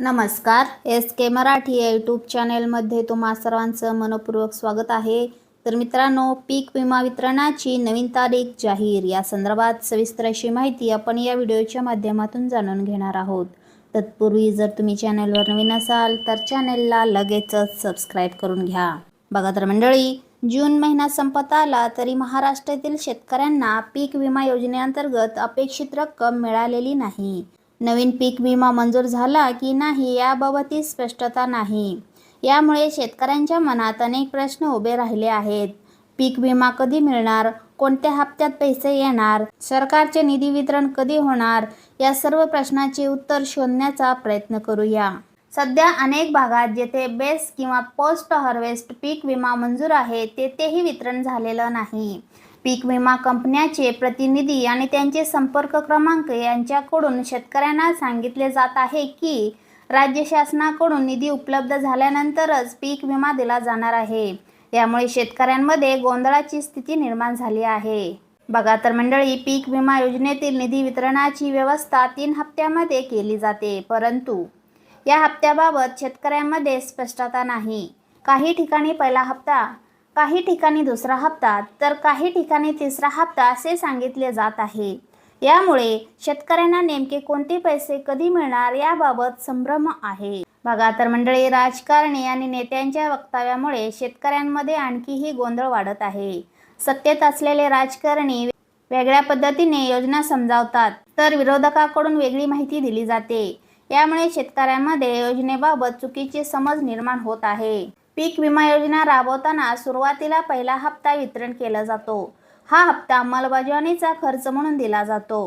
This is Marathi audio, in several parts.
नमस्कार. एस के मराठी या यूट्यूब चॅनेलमध्ये तुम्हा सर्वांचं मनपूर्वक स्वागत आहे. तर मित्रांनो पीक विमा वितरणाची नवीन तारीख जाहीर. या संदर्भात सविस्तर अशी माहिती आपण या व्हिडिओच्या माध्यमातून जाणून घेणार आहोत. तत्पूर्वी जर तुम्ही चॅनेलवर नवीन असाल तर चॅनेलला लगेचच सबस्क्राईब करून घ्या. बघा तर मंडळी जून महिना संपत आला तरी महाराष्ट्रातील शेतकऱ्यांना पीक विमा योजनेअंतर्गत अपेक्षित रक्कम मिळालेली नाही. नवीन पीक विमा मंजूर झाला की नाही याबाबतीत स्पष्टता नाही. यामुळे शेतकऱ्यांच्या मनात अनेक प्रश्न उभे राहिले आहेत. पीक विमा कधी मिळणार? कोणत्या हप्त्यात पैसे येणार? सरकारचे निधी वितरण कधी होणार? या सर्व प्रश्नाचे उत्तर शोधण्याचा प्रयत्न करूया. सध्या अनेक भागात जेथे बेस किंवा पोस्ट हार्वेस्ट पीक विमा मंजूर आहे तेथेही वितरण झालेलं नाही. पीक विमा कंपन्याचे प्रतिनिधी आणि त्यांचे संपर्क क्रमांक यांच्याकडून शेतकऱ्यांना सांगितले जात आहे की राज्य शासनाकडून निधी उपलब्ध झाल्यानंतरच पीक विमा दिला जाणार आहे. यामुळे शेतकऱ्यांमध्ये गोंधळाची स्थिती निर्माण झाली आहे. बघा तर मंडळी पीक विमा योजनेतील निधी वितरणाची व्यवस्था तीन हप्त्यामध्ये केली जाते परंतु या हप्त्याबाबत शेतकऱ्यांमध्ये स्पष्टता नाही. काही ठिकाणी पहिला हप्ता काही ठिकाणी दुसरा हप्ता तर काही ठिकाणी तिसरा हप्ता असे सांगितले जात आहे. यामुळे शेतकऱ्यांना नेमके कोणते पैसे कधी मिळणार याबाबत संभ्रम आहे. बघा तर मंडळी राजकारणी आणि नेत्यांच्या वक्तव्यामुळे शेतकऱ्यांमध्ये आणखीही गोंधळ वाढत आहे. सत्तेत असलेले राजकारणी वेगळ्या पद्धतीने योजना समजावतात तर विरोधकाकडून वेगळी माहिती दिली जाते. यामुळे शेतकऱ्यांमध्ये योजनेबाबत चुकीची समज निर्माण होत आहे. पीक विमा योजना राबवताना सुरुवातीला पहिला हप्ता वितरण केला जातो. हा हप्ता अंमलबजावणीचा खर्च म्हणून दिला जातो.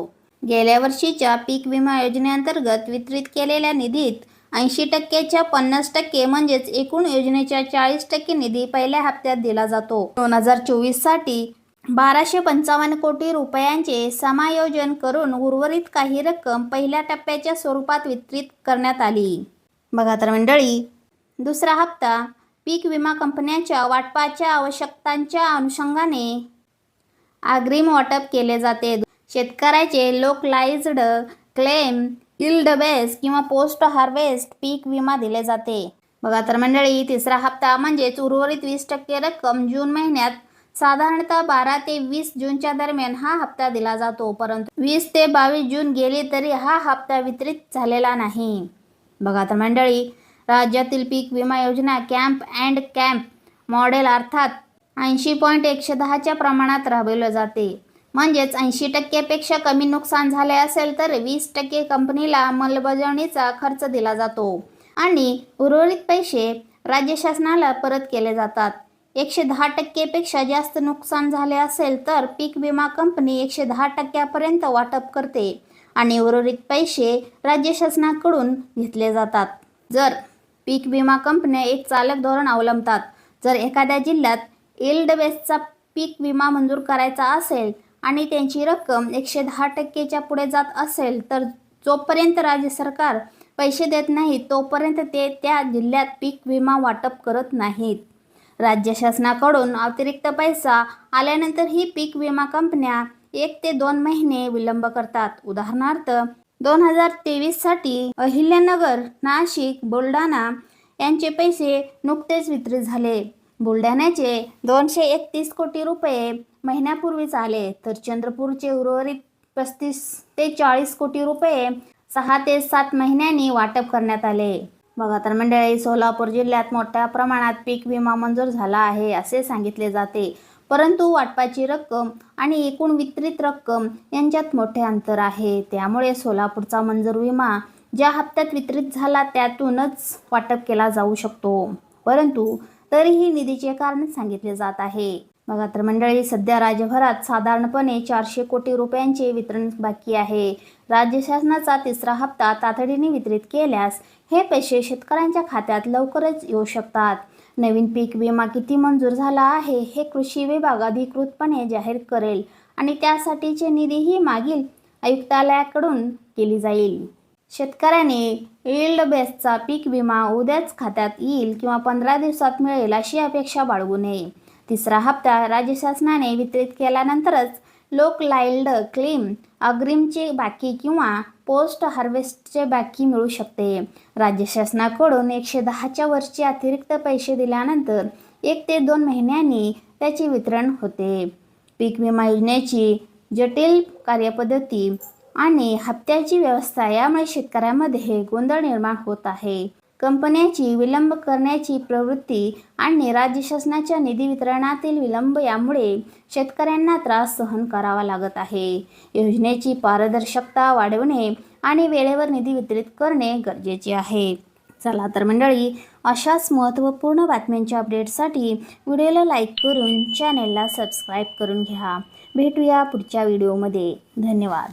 गेल्या वर्षीच्या पीक विमा योजनेअंतर्गत वितरित केलेल्या निधीत ऐंशी टक्केच्या पन्नास टक्के म्हणजेच एकूण योजनेच्या चाळीस टक्के निधी पहिल्या हप्त्यात दिला जातो. दोन हजार चोवीससाठी बाराशे पंचावन्न कोटी रुपयांचे समायोजन करून उर्वरित काही रक्कम पहिल्या टप्प्याच्या स्वरूपात वितरित करण्यात आली. बघा तर मंडळी दुसरा हप्ता पीक विमा कंपन्यांच्या वाटपाच्या आवश्यकतांच्या अनुषंगाने अग्रिम वाटप केले जाते. शेतकऱ्याचे लोकलाइज्ड क्लेम इल्ड बेस किंवा पोस्ट हार्वेस्ट पीक विमा दिले जाते. बघा तर मंडळी तिसरा हप्ता म्हणजेच उर्वरित वीस टक्के रक्कम जून महिन्यात साधारणतः बारा ते वीस जूनच्या दरम्यान हा हप्ता दिला जातो. परंतु वीस ते बावीस जून गेले तरी हा हप्ता वितरित झालेला नाही. बघा तर मंडळी राज्यातील पीक विमा योजना कॅम्प अँड कॅम्प मॉडेल अर्थात ऐंशी पॉईंट एकशे दहाच्या प्रमाणात राबवलं जाते. म्हणजेच ऐंशी टक्क्यापेक्षा कमी नुकसान झाले असेल तर वीस टक्के कंपनीला अंमलबजावणीचा खर्च दिला जातो आणि उर्वरित पैसे राज्य शासनाला परत केले जातात. एकशे दहा टक्केपेक्षा जास्त नुकसान झाले असेल तर पीक विमा कंपनी एकशे दहा टक्क्यापर्यंत वाटप करते आणि उर्वरित पैसे राज्य शासनाकडून घेतले जातात. जर पीक विमा कंपन्या एक चालक धोरण अवलंबतात. जर एखाद्या जिल्ह्यात इल्ड बेसचा पीक विमा मंजूर करायचा असेल आणि त्यांची रक्कम एकशे दहा टक्केच्या पुढे जात असेल तर जोपर्यंत राज्य सरकार पैसे देत नाही तोपर्यंत ते त्या जिल्ह्यात पीक विमा वाटप करत नाहीत. राज्य शासनाकडून अतिरिक्त पैसा आल्यानंतर ही पीक विमा कंपन्या एक ते दोन महिने विलंब करतात. उदाहरणार्थ दोन हजार तेवीससाठी अहिल्यानगर नाशिक बुलढाणा यांचे पैसे नुकतेच वितरित झाले. बुलढाण्याचे दोनशे एकतीस कोटी रुपये महिन्यापूर्वीच आले तर चंद्रपूरचे उर्वरित पस्तीस ते चाळीस कोटी रुपये सहा ते सात महिन्यांनी वाटप करण्यात आले. बघा तर मंडळी सोलापूर जिल्ह्यात मोठ्या प्रमाणात पीक विमा मंजूर झाला आहे असे सांगितले जाते. परंतु वाटपाची रक्कम आणि एकूण वितरित रक्कम यांच्यात मोठे अंतर आहे. त्यामुळे सोलापूरचा मंजूर विमा ज्या हप्त्यात वितरित झाला त्यातूनच वाटप केला जाऊ शकतो. परंतु तरीही निधीचे कारण सांगितले जात आहे. बघा तर मंडळी सध्या राज्यभरात साधारणपणे चारशे कोटी रुपयांचे वितरण बाकी आहे. राज्य शासनाचा तिसरा हप्ता तातडीने वितरित केल्यास हे पैसे शेतकऱ्यांच्या खात्यात लवकरच येऊ शकतात. नवीन पीक विमा किती मंजूर झाला आहे हे कृषी विभाग अधिकृतपणे जाहीर करेल आणि त्यासाठीचे निधीही मागील आयुक्तालयाकडून केली जाईल. शेतकऱ्याने यील्ड बेसचा पीक विमा उद्याच खात्यात येईल किंवा पंधरा दिवसात मिळेल अशी अपेक्षा बाळगू नये. तिसरा हप्ता राज्य शासनाने वितरित केल्यानंतरच लोक लाईल्ड क्लेम अग्रिमचे बाकी किंवा पोस्ट हार्वेस्टचे बाकी मिळू शकते. राज्य शासनाकडून एकशे दहाच्या वरचे अतिरिक्त पैसे दिल्यानंतर एक ते दोन महिन्यांनी त्याचे वितरण होते. पीक विमा योजनेची जटिल कार्यपद्धती आणि हप्त्याची व्यवस्था यामुळे शेतकऱ्यांमध्ये गोंधळ निर्माण होत आहे. कंपन्याची विलंब करण्याची प्रवृत्ती आणि राज्य शासनाच्या निधी वितरणातील विलंब यामुळे शेतकऱ्यांना त्रास सहन करावा लागत आहे. योजनेची पारदर्शकता वाढवणे आणि वेळेवर निधी वितरित करणे गरजेचे आहे. चला तर मंडळी अशाच महत्त्वपूर्ण बातम्यांच्या अपडेटसाठी व्हिडिओला लाईक करून चॅनेलला सबस्क्राईब करून घ्या. भेटूया पुढच्या व्हिडिओमध्ये. धन्यवाद.